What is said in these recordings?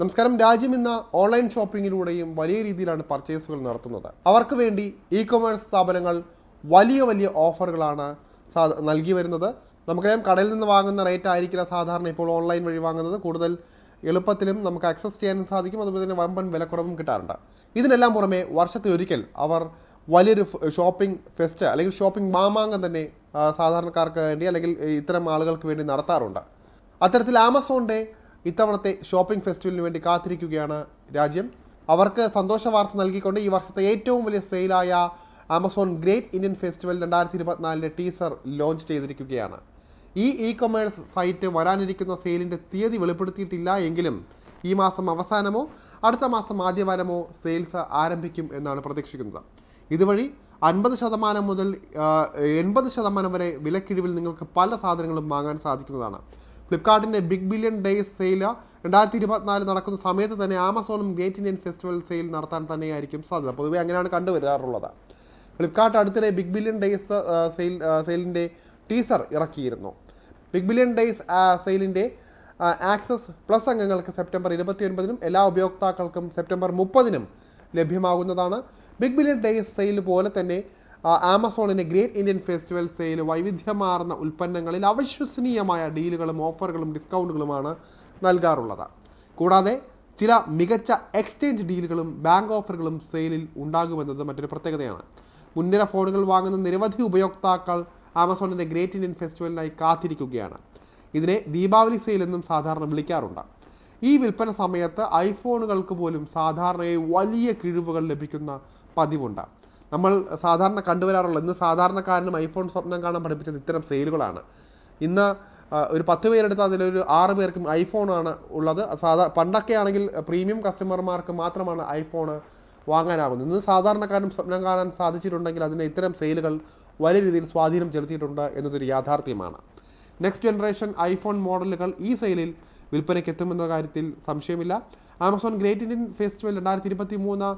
നമസ്കാരം. രാജ്യം ഇന്ന് ഓൺലൈൻ ഷോപ്പിങ്ങിലൂടെയും വലിയ രീതിയിലാണ് പർച്ചേസുകൾ നടത്തുന്നത്. അവർക്ക് വേണ്ടി ഇ കൊമേഴ്സ് സ്ഥാപനങ്ങൾ വലിയ വലിയ ഓഫറുകളാണ് നൽകി വരുന്നത്. നമുക്കറിയാം കടയിൽ നിന്ന് വാങ്ങുന്ന റേറ്റ് ആയിരിക്കില്ല സാധാരണ ഇപ്പോൾ ഓൺലൈൻ വഴി വാങ്ങുന്നത്. കൂടുതൽ എളുപ്പത്തിലും നമുക്ക് ആക്സസ് ചെയ്യാനും സാധിക്കും. അതുപോലെ തന്നെ വമ്പൻ വിലക്കുറവും കിട്ടാറുണ്ട്. ഇതിനെല്ലാം പുറമെ വർഷത്തിലൊരിക്കൽ അവർ വലിയൊരു ഷോപ്പിംഗ് ഫെസ്റ്റ് അല്ലെങ്കിൽ ഷോപ്പിംഗ് മാമാങ്കം തന്നെ സാധാരണക്കാർക്ക് വേണ്ടി അല്ലെങ്കിൽ ഇത്തരം ആളുകൾക്ക് വേണ്ടി നടത്താറുണ്ട്. അത്തരത്തിൽ ആമസോണിന്റെ ഇത്തവണത്തെ ഷോപ്പിംഗ് ഫെസ്റ്റിവലിന് വേണ്ടി കാത്തിരിക്കുകയാണ് രാജ്യം. അവർക്ക് സന്തോഷ വാർത്ത നൽകിക്കൊണ്ട് ഈ വർഷത്തെ ഏറ്റവും വലിയ സെയിലായ ആമസോൺ ഗ്രേറ്റ് ഇന്ത്യൻ ഫെസ്റ്റിവൽ രണ്ടായിരത്തി ഇരുപത്തിനാലിന്റെ ടീസർ ലോഞ്ച് ചെയ്തിരിക്കുകയാണ്. ഈ ഇ കൊമേഴ്സ് സൈറ്റ് വരാനിരിക്കുന്ന സെയിലിന്റെ തീയതി വെളിപ്പെടുത്തിയിട്ടില്ല എങ്കിലും ഈ മാസം അവസാനമോ അടുത്ത മാസം ആദ്യവാരമോ സെയിൽസ് ആരംഭിക്കും എന്നാണ് പ്രതീക്ഷിക്കുന്നത്. ഇതുവഴി അൻപത് ശതമാനം മുതൽ എൺപത് ശതമാനം വരെ വിലക്കിഴിവിൽ നിങ്ങൾക്ക് പല സാധനങ്ങളും വാങ്ങാൻ സാധിക്കുന്നതാണ്. ഫ്ലിപ്കാർട്ടിന്റെ ബിഗ് ബില്യൺ ഡേയ്സ് സെയിൽ രണ്ടായിരത്തി ഇരുപത്തിനാല് നടക്കുന്ന സമയത്ത് തന്നെ ആമസോണും ഗ്രേറ്റ് ഇന്ത്യൻ ഫെസ്റ്റിവൽ സെയിൽ നടത്താൻ തന്നെയായിരിക്കും സാധ്യത. പൊതുവേ അങ്ങനെയാണ് കണ്ടുവരാറുള്ളത്? ഫ്ലിപ്കാർട്ട് അടുത്തിടെ ബിഗ് ബില്യൺ ഡേയ്സ് സെയിൽ സെയിലിന്റെ ടീസർ ഇറക്കിയിരുന്നു. ബിഗ് ബില്യൺ ഡേയ്സ് സെയിലിന്റെ ആക്സസ് പ്ലസ് അംഗങ്ങൾക്ക് സെപ്റ്റംബർ ഇരുപത്തിയൊൻപതിനും എല്ലാ ഉപയോക്താക്കൾക്കും സെപ്റ്റംബർ മുപ്പതിനും ലഭ്യമാകുന്നതാണ് ബിഗ് ബില്യൺ ഡേയ്സ് സെയിൽ പോലെ തന്നെ ആമസോണിന്റെ ഗ്രേറ്റ് ഇന്ത്യൻ ഫെസ്റ്റിവൽ സെയിൽ വൈവിധ്യമാർന്ന ഉൽപ്പന്നങ്ങളിൽ അവിശ്വസനീയമായ ഡീലുകളും ഓഫറുകളും ഡിസ്കൗണ്ടുകളുമാണ് നൽകാറുള്ളത്. കൂടാതെ ചില മികച്ച എക്സ്ചേഞ്ച് ഡീലുകളും ബാങ്ക് ഓഫറുകളും സെയിലിൽ ഉണ്ടാകുമെന്നത് മറ്റൊരു പ്രത്യേകതയാണ്. മുൻനിര ഫോണുകൾ വാങ്ങുന്ന നിരവധി ഉപയോക്താക്കൾ ആമസോണിന്റെ ഗ്രേറ്റ് ഇന്ത്യൻ ഫെസ്റ്റിവലിനായി കാത്തിരിക്കുകയാണ്. ഇതിനെ ദീപാവലി സെയിൽ എന്നും സാധാരണ വിളിക്കാറുണ്ട്. ഈ വിൽപ്പന സമയത്ത് ഐഫോണുകൾക്ക് പോലും സാധാരണയായി വലിയ കിഴിവുകൾ ലഭിക്കുന്ന പതിവുണ്ട്. നമ്മൾ സാധാരണ കണ്ടുവരാറുള്ള ഇന്ന് സാധാരണക്കാരനും ഐഫോൺ സ്വപ്നം കാണാൻ പഠിപ്പിച്ചത് ഇത്തരം സെയിലുകളാണ്. ഇന്ന് ഒരു പത്ത് പേരെടുത്ത് അതിലൊരു ആറ് പേർക്കും ഐഫോണാണ് ഉള്ളത്. സാധാ പണ്ടൊക്കെ ആണെങ്കിൽ പ്രീമിയം കസ്റ്റമർമാർക്ക് മാത്രമാണ് ഐഫോൺ വാങ്ങാനാകുന്നത് ഇന്ന് സാധാരണക്കാരനും സ്വപ്നം കാണാൻ സാധിച്ചിട്ടുണ്ടെങ്കിൽ അതിന് ഇത്തരം സെയിലുകൾ വലിയ രീതിയിൽ സ്വാധീനം ചെലുത്തിയിട്ടുണ്ട് എന്നതൊരു യാഥാർത്ഥ്യമാണ്. നെക്സ്റ്റ് ജനറേഷൻ ഐഫോൺ മോഡലുകൾ ഈ സെയിലിൽ വിൽപ്പനയ്ക്ക് എത്തുമെന്ന കാര്യത്തിൽ സംശയമില്ല. ആമസോൺ ഗ്രേറ്റ് ഇന്ത്യൻ ഫെസ്റ്റിവൽ രണ്ടായിരത്തി ഇരുപത്തി മൂന്ന്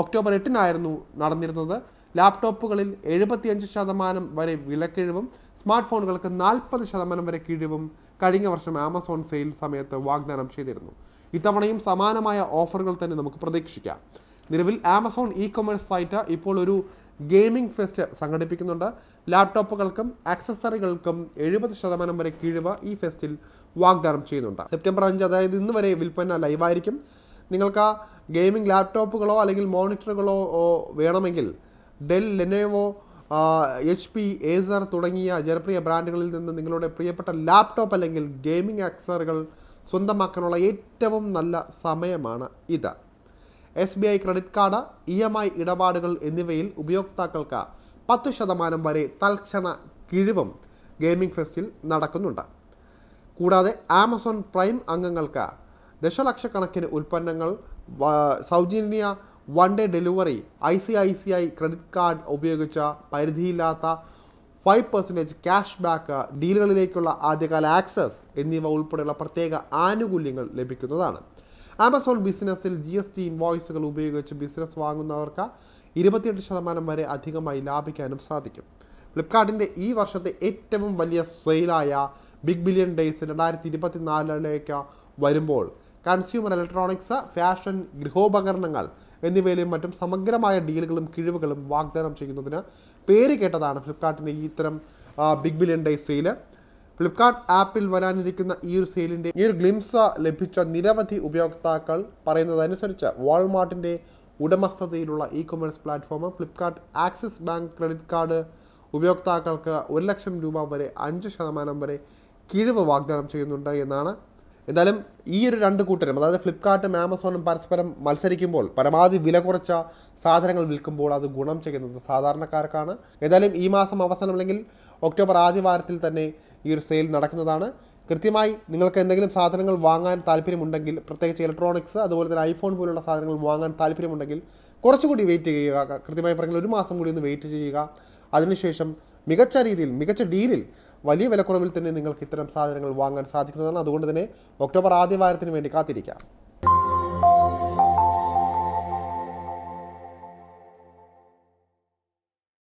ഒക്ടോബർ എട്ടിനായിരുന്നു നടന്നിരുന്നത്. ലാപ്ടോപ്പുകളിൽ എഴുപത്തിയഞ്ച് ശതമാനം വരെ വിലക്കിഴിവും സ്മാർട്ട് ഫോണുകൾക്ക് നാൽപ്പത് ശതമാനം വരെ കിഴിവും കഴിഞ്ഞ വർഷം ആമസോൺ സെയിൽ സമയത്ത് വാഗ്ദാനം ചെയ്തിരുന്നു. ഇത്തവണയും സമാനമായ ഓഫറുകൾ തന്നെ നമുക്ക് പ്രതീക്ഷിക്കാം. നിലവിൽ ആമസോൺ ഇ കൊമേഴ്സ് സൈറ്റ് ഇപ്പോൾ ഒരു ഗെയിമിംഗ് ഫെസ്റ്റ് സംഘടിപ്പിക്കുന്നുണ്ട്. ലാപ്ടോപ്പുകൾക്കും ആക്സസറികൾക്കും എഴുപത് ശതമാനം വരെ കിഴിവ് ഈ ഫെസ്റ്റിൽ വാഗ്ദാനം ചെയ്യുന്നുണ്ട്. സെപ്റ്റംബർ അഞ്ച് അതായത് ഇന്ന് വരെ വിൽപ്പന ലൈവായിരിക്കും. നിങ്ങൾക്ക് ആ ഗെയിമിംഗ് ലാപ്ടോപ്പുകളോ അല്ലെങ്കിൽ മോണിറ്ററുകളോ വേണമെങ്കിൽ Dell Lenovo H P Acer തുടങ്ങിയ ജനപ്രിയ ബ്രാൻഡുകളിൽ നിന്ന് നിങ്ങളുടെ പ്രിയപ്പെട്ട ലാപ്ടോപ്പ് അല്ലെങ്കിൽ ഗെയിമിംഗ് ആക്സറുകൾ സ്വന്തമാക്കാനുള്ള ഏറ്റവും നല്ല സമയമാണ് ഇത്. S B I credit card E M I ഇടപാടുകൾ എന്നിവയിൽ ഉപയോക്താക്കൾക്ക് പത്ത് ശതമാനം വരെ തൽക്ഷണ കിഴിവും ഗെയിമിംഗ് ഫെസ്റ്റിൽ നടക്കുന്നുണ്ട്. കൂടാതെ ആമസോൺ പ്രൈം അംഗങ്ങൾക്ക് ദശലക്ഷക്കണക്കിന് ഉൽപ്പന്നങ്ങൾ സൗജന്യ one day delivery I C I C I credit card ഉപയോഗിച്ച പരിധിയില്ലാത്ത ഫൈവ് പെർസെന്റേജ് ക്യാഷ് ബാക്ക് ഡീലുകളിലേക്കുള്ള ആദ്യകാല ആക്സസ് എന്നിവ ഉൾപ്പെടെയുള്ള പ്രത്യേക ആനുകൂല്യങ്ങൾ ലഭിക്കുന്നതാണ്. ആമസോൺ ബിസിനസ്സിൽ ജി എസ് ടി ഇൻവോയ്സുകൾ ഉപയോഗിച്ച് ബിസിനസ് വാങ്ങുന്നവർക്ക് ഇരുപത്തിയെട്ട് ശതമാനം വരെ അധികമായി ലാഭിക്കാനും സാധിക്കും. ഫ്ലിപ്കാർട്ടിന്റെ ഈ വർഷത്തെ ഏറ്റവും വലിയ സെയിലായ ബിഗ് ബില്യൺ ഡേയ്സ് രണ്ടായിരത്തി ഇരുപത്തി നാലിലേക്ക് വരുമ്പോൾ കൺസ്യൂമർ ഇലക്ട്രോണിക്സ് ഫാഷൻ ഗൃഹോപകരണങ്ങൾ എന്നിവയിലും മറ്റും സമഗ്രമായ ഡീലുകളും കിഴിവുകളും വാഗ്ദാനം ചെയ്യുന്നതിന് പേര് കേട്ടതാണ് ഫ്ലിപ്കാർട്ടിന്റെ ഈ ഇത്തരം big billion days sale Flipkart ആപ്പിൽ വരാനിരിക്കുന്ന ഈ ഒരു സെയിലിന്റെ ഈ ഒരു ഗ്ലിംസ് ലഭിച്ച നിരവധി ഉപയോക്താക്കൾ പറയുന്നതനുസരിച്ച് വാൾമാർട്ടിന്റെ ഉടമസ്ഥതയിലുള്ള e commerce platform Flipkart Axis bank credit card ഉപയോക്താക്കൾക്ക് ഒരു ലക്ഷം രൂപ വരെ അഞ്ച് ശതമാനം വരെ കിഴിവ് വാഗ്ദാനം ചെയ്യുന്നുണ്ട് എന്നാണ്. എന്തായാലും ഈ ഒരു രണ്ട് കൂട്ടരും അതായത് ഫ്ലിപ്കാർട്ടും ആമസോണും പരസ്പരം മത്സരിക്കുമ്പോൾ പരമാവധി വില കുറച്ച സാധനങ്ങൾ വിൽക്കുമ്പോൾ അത് ഗുണം ചെയ്യുന്നത് സാധാരണക്കാർക്കാണ്. ഏതായാലും ഈ മാസം അവസാനം അല്ലെങ്കിൽ ഒക്ടോബർ ആദ്യ വാരത്തിൽ തന്നെ ഈ ഒരു സെയിൽ നടക്കുന്നതാണ്. കൃത്യമായി നിങ്ങൾക്ക് എന്തെങ്കിലും സാധനങ്ങൾ വാങ്ങാൻ താല്പര്യമുണ്ടെങ്കിൽ പ്രത്യേകിച്ച് ഇലക്ട്രോണിക്സ് അതുപോലെ തന്നെ ഐഫോൺ പോലുള്ള സാധനങ്ങൾ വാങ്ങാൻ താല്പര്യമുണ്ടെങ്കിൽ കുറച്ചുകൂടി വെയിറ്റ് ചെയ്യുക. കൃത്യമായി പറഞ്ഞാൽ ഒരു മാസം കൂടി ഒന്ന് വെയിറ്റ് ചെയ്യുക. അതിനുശേഷം മികച്ച രീതിയിൽ മികച്ച ഡീലിൽ വലിയ വിലക്കുറവിൽ തന്നെ നിങ്ങൾക്ക് ഇത്തരം സാധനങ്ങൾ വാങ്ങാൻ സാധിക്കുന്നതാണ്. അതുകൊണ്ട് തന്നെ ഒക്ടോബർ ആദ്യ വാരത്തിന് വേണ്ടി കാത്തിരിക്കാം.